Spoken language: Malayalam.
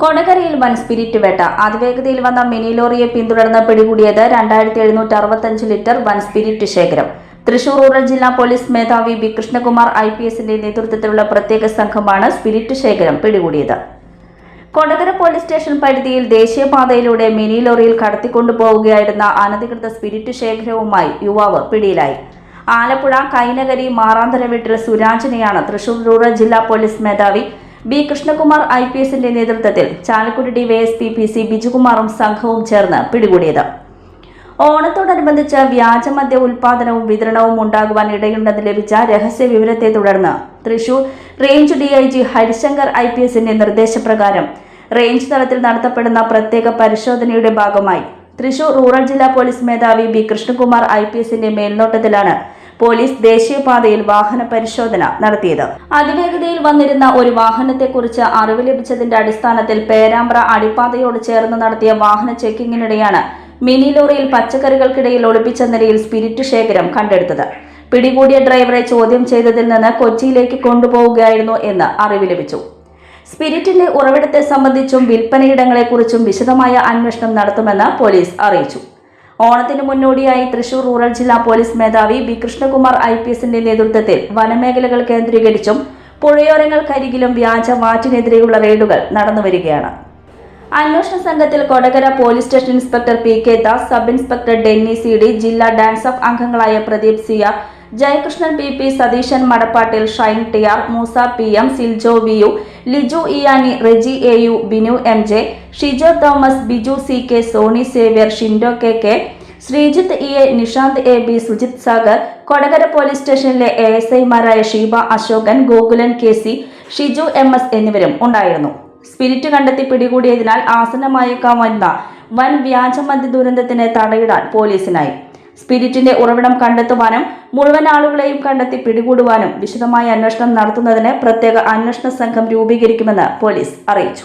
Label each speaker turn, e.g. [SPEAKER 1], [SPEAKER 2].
[SPEAKER 1] കൊടകരയിൽ വൻ സ്പിരിറ്റ് വേട്ട. അതിവേഗതയിൽ വന്ന മിനി ലോറിയെ പിന്തുടർന്ന് പിടികൂടിയത് രണ്ടായിരത്തി എഴുന്നൂറ്റി അറുപത്തഞ്ച് ലിറ്റർ വൻ സ്പിരിറ്റ് ശേഖരം. തൃശൂർ റൂറൽ ജില്ലാ പോലീസ് മേധാവി ബി കൃഷ്ണകുമാർ ഐ. പി. എസിന്റെ നേതൃത്വത്തിലുള്ള പ്രത്യേക സംഘമാണ് സ്പിരിറ്റ് ശേഖരം പിടികൂടിയത്. കൊടകര പോലീസ് സ്റ്റേഷൻ പരിധിയിൽ ദേശീയപാതയിലൂടെ മിനി ലോറിയിൽ കടത്തിക്കൊണ്ടുപോവുകയായിരുന്ന അനധികൃത സ്പിരിറ്റ് ശേഖരവുമായി യുവാവ് പിടിയിലായി. ആലപ്പുഴ കൈനകരി മാറാന്തര വീട്ടിൽ സുരാജിനെയാണ് തൃശൂർ റൂറൽ ജില്ലാ പോലീസ് മേധാവി ബി കൃഷ്ണകുമാർ ഐ പി എസിന്റെ നേതൃത്വത്തിൽ Chalakudy D DYSP P C ബിജുകുമാറും സംഘവും ചേർന്ന് പിടികൂടിയത്. ഓണത്തോടനുബന്ധിച്ച് വ്യാജമദ്യ ഉൽപാദനവും വിതരണവും ഉണ്ടാകുവാൻ ഇടയുണ്ടെന്ന് ലഭിച്ച രഹസ്യ വിവരത്തെ തുടർന്ന് Thrissur range DIG Harishankar I P എസിന്റെ നിർദ്ദേശപ്രകാരം റേഞ്ച് തലത്തിൽ നടത്തപ്പെടുന്ന പ്രത്യേക പരിശോധനയുടെ ഭാഗമായി തൃശൂർ റൂറൽ ജില്ലാ പോലീസ് മേധാവി ബി കൃഷ്ണകുമാർ ഐ പി എസിന്റെ മേൽനോട്ടത്തിലാണ് പോലീസ് ദേശീയപാതയിൽ വാഹന പരിശോധന നടത്തിയത്. അതിവേഗതയിൽ വന്നിരുന്ന ഒരു വാഹനത്തെക്കുറിച്ച് അറിവ് ലഭിച്ചതിന്റെ അടിസ്ഥാനത്തിൽ പേരാമ്പ്ര അടിപ്പാതയോട് ചേർന്ന് നടത്തിയ വാഹന ചെക്കിങ്ങിനിടെയാണ് മിനി ലോറിയിൽ പച്ചക്കറികൾക്കിടയിൽ ഒളിപ്പിച്ച നിലയിൽ സ്പിരിറ്റ് ശേഖരം കണ്ടെടുത്തത്. പിടികൂടിയ ഡ്രൈവറെ ചോദ്യം ചെയ്തതിൽ നിന്ന് കൊച്ചിയിലേക്ക് കൊണ്ടുപോവുകയായിരുന്നു എന്ന് അറിവ് ലഭിച്ചു. സ്പിരിറ്റിന്റെ ഉറവിടത്തെ സംബന്ധിച്ചും വിൽപ്പനയിടങ്ങളെക്കുറിച്ചും വിശദമായ അന്വേഷണം നടത്തുമെന്ന് പോലീസ് അറിയിച്ചു. ഓണത്തിന് മുന്നോടിയായി തൃശൂർ റൂറൽ ജില്ലാ പോലീസ് മേധാവി ബി കൃഷ്ണകുമാർ ഐ പി എസിന്റെ നേതൃത്വത്തിൽ വനമേഖലകൾ കേന്ദ്രീകരിച്ചും പുഴയോരങ്ങൾക്കരികിലും വ്യാജ വാറ്റിനെതിരെയുള്ള റെയ്ഡുകൾ നടന്നുവരികയാണ് അന്വേഷണ സംഘത്തിൽ Kodakara police station inspector P K Das sub inspector Denny C D ജില്ലാ ഡാൻസ് ഓഫ് അംഗങ്ങളായ Pradeep C R Jayakrishnan P P Satheesan മടപ്പാട്ടിൽ Shine T R Moosa P M Siljo V U Liju Iyani Reji A U Binu M J Shijo Thomas Biju C K Soni Xavier Shindo K K Sreejith E A Nishanth A B Sujith Sagar Kodakara police സ്റ്റേഷനിലെ എ എസ് ഐമാരായ Sheeba Ashokan Gokulan K C Shiju M S എന്നിവരും ഉണ്ടായിരുന്നു. സ്പിരിറ്റ് കണ്ടെത്തി പിടികൂടിയതിനാൽ ആസന്നമായേക്കാവുന്ന വൻ വ്യാജമദ്യ ദുരന്തത്തിന് തടയിടാൻ പോലീസിനായി സ്പിരിറ്റിന്റെ ഉറവിടം കണ്ടെത്തുവാനും മുഴുവൻ ആളുകളെയും കണ്ടെത്തി പിടികൂടുവാനും വിശദമായ അന്വേഷണം നടത്തുന്നതിന് പ്രത്യേക അന്വേഷണ സംഘം രൂപീകരിക്കുമെന്ന് പോലീസ് അറിയിച്ചു.